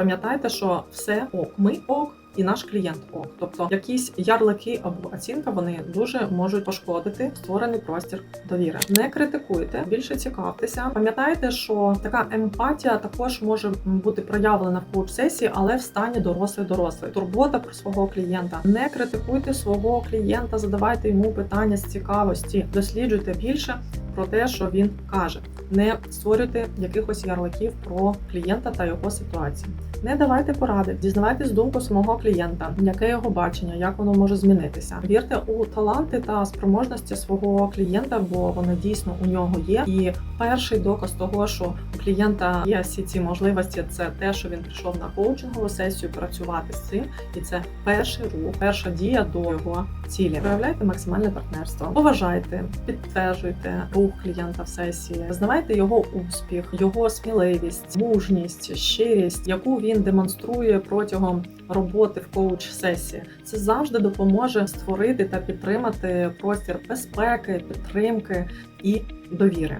Пам'ятайте, що все ок, ми ок. І наш клієнт ок, тобто якісь ярлики або оцінка вони дуже можуть пошкодити створений простір довіри. Не критикуйте, більше цікавтеся. Пам'ятайте, що така емпатія також може бути проявлена в коуч-сесії, але в стані дорослий дорослий. Турбота про свого клієнта. Не критикуйте свого клієнта, задавайте йому питання з цікавості, досліджуйте більше про те, що він каже. Не створюйте якихось ярликів про клієнта та його ситуацію. Не давайте поради, дізнавайтесь думку свого клієнта, яке його бачення, як воно може змінитися. Вірте у таланти та спроможності свого клієнта, бо вони дійсно у нього є. І перший доказ того, що у клієнта є всі ці можливості, це те, що він прийшов на коучингову сесію працювати з цим, і це перший рух, перша дія до його цілі. Проявляйте максимальне партнерство, поважайте, підтверджуйте рух клієнта в сесії, знавайте його успіх, його сміливість, мужність, щирість, яку він демонструє протягом роботи в коуч-сесії. Це завжди допоможе створити та підтримати простір безпеки, підтримки і довіри.